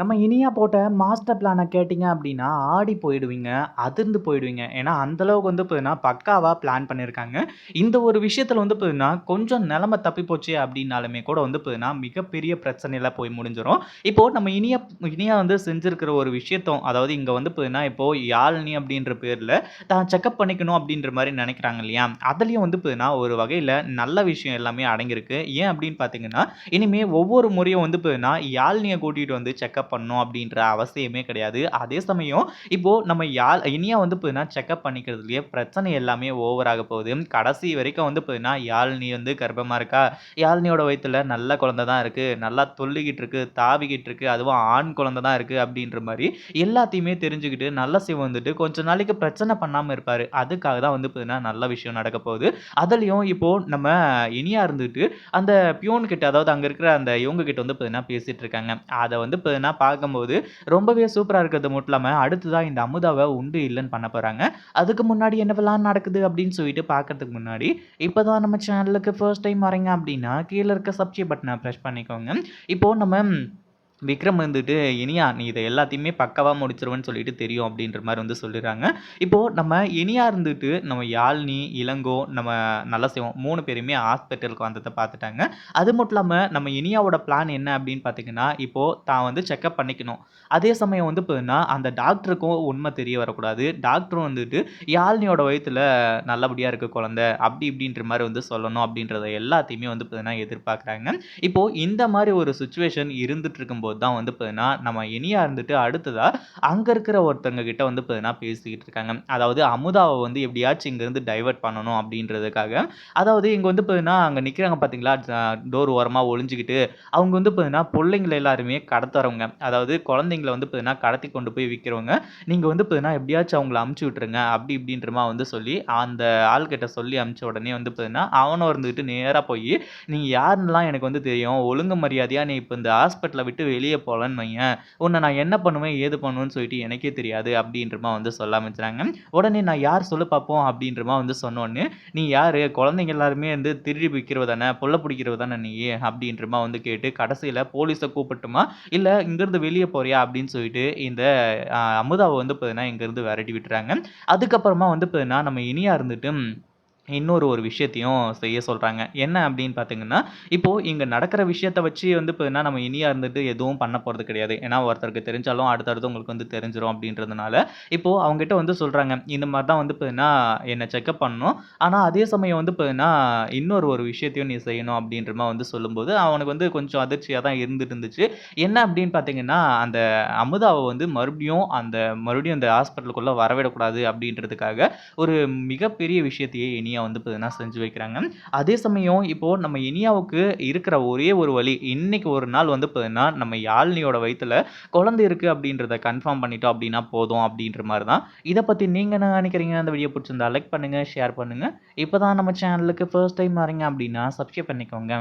நம்ம இனியா போட்ட மாஸ்டர் பிளானை கேட்டிங்க அப்படின்னா, ஆடி போயிடுவீங்க. அதிர்ந்து போயிடுவீங்க. ஏன்னா, அந்த அளவுக்கு வந்து பார்த்தீங்கன்னா, பக்காவாக பிளான் பண்ணியிருக்காங்க. இந்த ஒரு விஷயத்தில் வந்து பார்த்தீங்கன்னா, கொஞ்சம் நிலமை தப்பி போச்சு அப்படின்னாலுமே கூட வந்து பார்த்தீங்கன்னா, மிகப்பெரிய பிரச்சனையில் போய் முடிஞ்சிடும் இப்போது நம்ம இனியா இனியா வந்து செஞ்சுருக்கிற ஒரு விஷயத்தும், அதாவது இங்கே வந்து பார்த்தீங்கன்னா, இப்போது யாழ்னி அப்படின்ற பேரில் தான் செக்கப் பண்ணிக்கணும் அப்படின்ற மாதிரி நினைக்கிறாங்க இல்லையா? அதுலேயும் வந்து பார்த்தீங்கன்னா, ஒரு வகையில் நல்ல விஷயம் எல்லாமே அடங்கியிருக்கு. ஏன் அப்படின்னு பார்த்தீங்கன்னா, இனிமேல் ஒவ்வொரு முறையும் வந்து பார்த்தீங்கன்னா, யாழ்னியை கூட்டிகிட்டு வந்து செக்கப் பண்ணணும் அப்படின்ற அவசியமே கிடையாது. அதே சமயம் இப்போ நம்ம யாழ் இனியா வந்து பார்த்தீங்கன்னா, செக்கப் பண்ணிக்கிறதுலயே பிரச்சனை எல்லாமே ஓவர் ஆக போகுது. கடைசி வரைக்கும் வந்து பார்த்தீங்கன்னா, யாழ்னி வந்து கர்ப்பமா இருக்கா? யாழ்னியோட வயிற்றுல நல்ல குழந்தை தான் இருக்கு. நல்லா தொல்லிக்கிட்டு இருக்கு, தாவிக்கிட்டு இருக்கு. அதுவும் ஆண் குழந்தை தான் இருக்கு அப்படின்ற மாதிரி எல்லாத்தையுமே தெரிஞ்சுக்கிட்டு, நல்ல சிவம் வந்துட்டு கொஞ்ச நாளைக்கு பிரச்சனை பண்ணாம இருப்பாரு. அதுக்காக தான் வந்து பார்த்தீங்கன்னா, நல்ல விஷயம் நடக்க போகுது. அதுலயும் இப்போ நம்ம இனியா இருந்துட்டு, அந்த பியூன் கிட்ட அதாவது அங்க இருக்கிற அந்த இவங்க கிட்ட வந்து பார்த்தீங்கன்னா, பேசிட்டு இருக்காங்க. அதை வந்து பார்த்தீங்கன்னா, பார்க்கும்போது ரொம்பவே சூப்பராக இருக்கிறது மட்டும் இல்லாம, அடுத்ததாக இந்த அமுதாவை உண்டு இல்லைன்னு பண்ண போறாங்க. அதுக்கு முன்னாடி என்னவெல்லாம் நடக்குது அப்படின்னு சொல்லிட்டு பார்க்கறதுக்கு முன்னாடி, இப்போ தான் நம்ம சேனலுக்கு ஃபர்ஸ்ட் டைம் வரீங்க அப்படின்னா, கீழே இருக்க சப்ஸ்கிரைப் பட்டனை ப்ரெஸ் பண்ணிக்கோங்க. இப்போது நம்ம விக்ரம் வந்துட்டு, "இனியா நீ இதை எல்லாத்தையுமே பக்கவாக முடிச்சிருவேன்னு சொல்லிட்டு தெரியும்." அப்படின்ற மாதிரி வந்து சொல்லிடுறாங்க. இப்போது நம்ம இனியா இருந்துட்டு, நம்ம யாழ்னி இளங்கோ, நம்ம நல்லா செய்வோம் மூணு பேருமே ஹாஸ்பிட்டலுக்கு வந்ததை பார்த்துட்டாங்க. அது மட்டும் இல்லாமல் நம்ம இனியாவோட பிளான் என்ன அப்படின்னு பார்த்தீங்கன்னா, இப்போது தான் வந்து செக்கப் பண்ணிக்கணும். அதே சமயம் வந்து பார்த்தீங்கன்னா, அந்த டாக்டருக்கும் உண்மை தெரிய வரக்கூடாது. டாக்டரும் வந்துட்டு யாழ்னியோட வயித்துல நல்லபடியாக இருக்க குழந்தை. அப்படி இப்படின்ற மாதிரி வந்து சொல்லணும் அப்படின்றத எல்லாத்தையுமே வந்து பார்த்தீங்கன்னா எதிர்பார்க்குறாங்க. இப்போது இந்த மாதிரி ஒரு சுச்சுவேஷன் இருந்துட்டு இருக்கும்போது தான் வந்து பார்த்தீங்கன்னா, நம்ம இனியா இருந்துட்டு அடுத்ததாக அங்கே இருக்கிற ஒருத்தவங்க கிட்ட வந்து பார்த்தீங்கன்னா பேசிக்கிட்டு இருக்காங்க. அதாவது அமுதாவை வந்து எப்படியாச்சும் இங்கேருந்து டைவர்ட் பண்ணணும் அப்படின்றதுக்காக. அதாவது இங்கே வந்து பார்த்தீங்கன்னா, அங்கே நிற்கிறாங்க பார்த்தீங்களா? டோர் ஓரமாக ஒளிஞ்சிக்கிட்டு அவங்க வந்து பார்த்தீங்கன்னா, பிள்ளைங்களை எல்லாருமே கடத்துறவங்க. அதாவது குழந்தைங்கள வந்து பார்த்தீங்கன்னா, கடத்தி கொண்டு போய் விற்கிறவங்க நீங்கள் வந்து பார்த்தீங்கன்னா, எப்படியாச்சும் அவங்கள அமுச்சு விட்டுருங்க. அப்படி இப்படின்றமா வந்து சொல்லி, அந்த ஆள்கிட்ட சொல்லி அமுச்ச உடனே வந்து பார்த்தீங்கன்னா, அவனும் இருந்துக்கிட்டு நேராக போய் நீங்கள் யாருன்னெலாம் எனக்கு வந்து தெரியும். ஒழுங்கு மரியாதையாக நீ இப்போ இந்த ஹாஸ்பிட்டலை விட்டு வெளியே போகலான்னு வையேன், உன்னை நான் என்ன பண்ணுவேன், ஏது பண்ணுவேன்னு சொல்லிட்டு எனக்கே தெரியாது." அப்படின்றமா வந்து சொல்ல ஆரம்பிச்சுறாங்க. உடனே, "நான் யார் சொல்ல பார்ப்போம்." அப்படின்றமா வந்து சொன்னோன்னு "நீ யார் குழந்தைங்க எல்லாருமே வந்து திருடி விக்கிறவ தானே, பொல்ல புடிக்கிறவ தானே நீ அப்படின்றமா வந்து கேட்டு, கடைசியில் போலீஸை கூப்பிட்டுமா இல்லை இங்கேருந்து வெளியே போறியா? அப்படின்னு சொல்லிட்டு இந்த அமுதாவை வந்து பார்த்தீங்கன்னா, இங்கேருந்து விரட்டி விட்டுறாங்க. அதுக்கப்புறமா வந்து பார்த்தீங்கன்னா, நம்ம இனியா இருந்துட்டு இன்னொரு ஒரு விஷயத்தையும் செய்ய சொல்கிறாங்க என்ன அப்படின்னு பார்த்தீங்கன்னா, இப்போது இங்கே நடக்கிற விஷயத்தை வச்சு வந்து பார்த்தீங்கன்னா, நம்ம இனியாக இருந்துட்டு எதுவும் பண்ண போகிறது கிடையாது. ஏன்னா ஒருத்தருக்கு தெரிஞ்சாலும் அடுத்தடுத்து உங்களுக்கு வந்து தெரிஞ்சிடும் அப்படின்றதுனால, இப்போது அவங்ககிட்ட வந்து சொல்கிறாங்க "இந்த மாதிரி தான் வந்து பார்த்தீங்கன்னா, என்னை செக்கப் பண்ணணும். ஆனால் அதே சமயம் வந்து பார்த்தீங்கன்னா, இன்னொரு ஒரு விஷயத்தையும் நீ செய்யணும்." அப்படின்ற மாதிரி வந்து சொல்லும்போது, அவனுக்கு வந்து கொஞ்சம் அதிர்ச்சியாக தான் இருந்துட்டு இருந்துச்சு. என்ன அப்படின்னு பார்த்தீங்கன்னா, அந்த அமுதாவை வந்து மறுபடியும் அந்த மறுபடியும் அந்த ஹாஸ்பிட்டலுக்குள்ளே வரவிடக்கூடாது அப்படின்றதுக்காக, ஒரு மிகப்பெரிய விஷயத்தையே இனியா வந்து பார்த்தீங்கன்னா செஞ்சு வைக்கிறாங்க. அதே சமயம் இப்போ நம்ம இனியாவுக்கு இருக்கிற ஒரே ஒரு வழி, இன்னைக்கு ஒரு நாள் வந்து பார்த்தீங்கன்னா, நம்ம யாழ்னியோட வயிற்றில் குழந்தை இருக்குது அப்படின்றத கன்ஃபார்ம் பண்ணிட்டோம் அப்படின்னா போதும் அப்படின்ற மாதிரி தான். இதை பற்றி நீங்கள் என்ன நினைக்கிறீங்க? அந்த வீடியோ பிடிச்சிருந்தா லைக் பண்ணுங்கள் ஷேர் பண்ணுங்க. இப்போ தான் நம்ம சேனலுக்கு ஃபர்ஸ்ட் டைம் வரீங்க அப்படின்னா சப்ஸ்கிரைப் பண்ணிக்கோங்க.